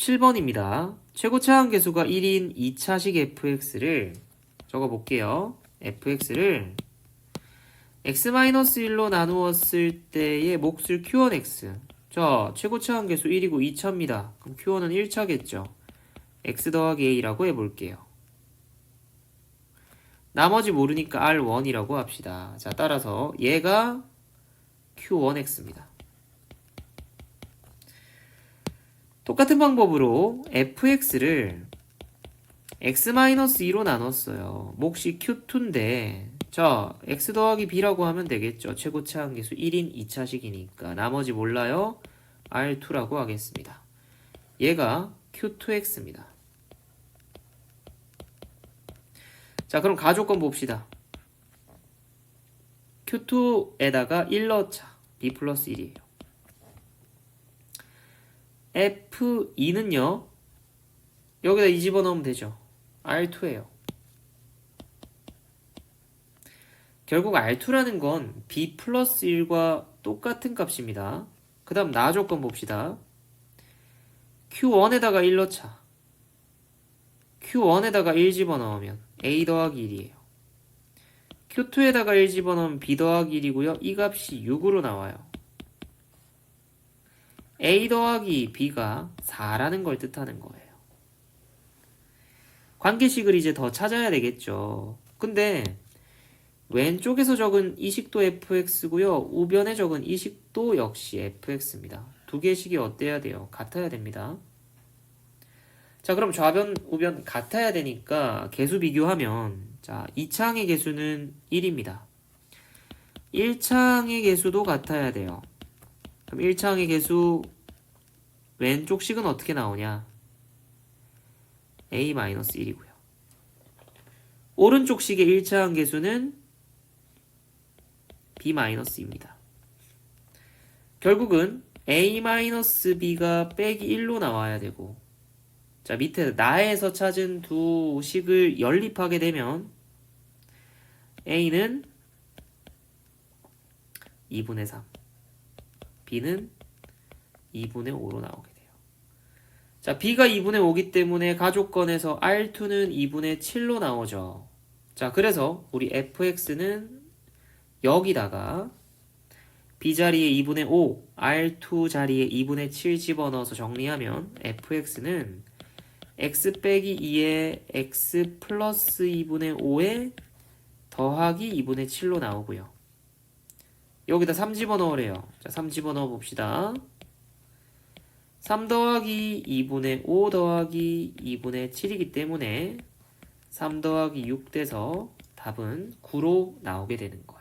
17번입니다. 최고 차항 계수가 1인 2차식 fx를 적어 볼게요. fx를 x-1로 나누었을 때의 몫을 q1x. 자, 최고 차항 계수 1이고 2차입니다. 그럼 q1은 1차겠죠. x 더하기 a라고 해볼게요. 나머지 모르니까 r1이라고 합시다. 자, 따라서 얘가 q1x입니다. 똑같은 방법으로 fx를 x-2로 나눴어요. 몫이 q2인데 자, x 더하기 b라고 하면 되겠죠. 최고 차항계수 1인 2차식이니까 나머지 몰라요. r2라고 하겠습니다. 얘가 q2x입니다. 자, 그럼 가조건 봅시다. q2에다가 1 넣자. b 플러스 1이에요. F2는요. 여기다 2 집어넣으면 되죠. R2예요. 결국 R2라는 건 B 플러스 1과 똑같은 값입니다. 그 다음 나 조건 봅시다. Q1에다가 1 넣자. Q1에다가 1 집어넣으면 A 더하기 1이에요. Q2에다가 1 집어넣으면 B 더하기 1이고요. 이 값이 6으로 나와요. A 더하기 B가 4라는 걸 뜻하는 거예요. 관계식을 이제 더 찾아야 되겠죠. 근데 왼쪽에서 적은 이 식도 fx고요. 우변에 적은 이 식도 역시 fx입니다. 두 개의 식이 어때야 돼요? 같아야 됩니다. 자, 그럼 좌변, 우변 같아야 되니까 개수 비교하면 자, 2차항의 개수는 1입니다. 1차항의 개수도 같아야 돼요. 그럼 1차항의 개수 왼쪽 식은 어떻게 나오냐? a-1이고요. 오른쪽 식의 1차항 개수는 b-입니다. 결국은 a-b가 빼기 1로 나와야 되고 자 밑에 나에서 찾은 두 식을 연립하게 되면 a는 2분의 3 b는 2분의 5로 나오게 돼요. 자, b가 2분의 5기 때문에 가족권에서 r2는 2분의 7로 나오죠. 자, 그래서 우리 fx는 여기다가 b 자리에 2분의 5, r2 자리에 2분의 7 집어넣어서 정리하면 fx는 x 빼기 2에 x 플러스 2분의 5에 더하기 2분의 7로 나오고요. 여기다 3 집어넣으래요. 자, 3 집어넣어 봅시다. 3 더하기 2분의 5 더하기 2분의 7이기 때문에 3 더하기 6 돼서 답은 9로 나오게 되는 거예요.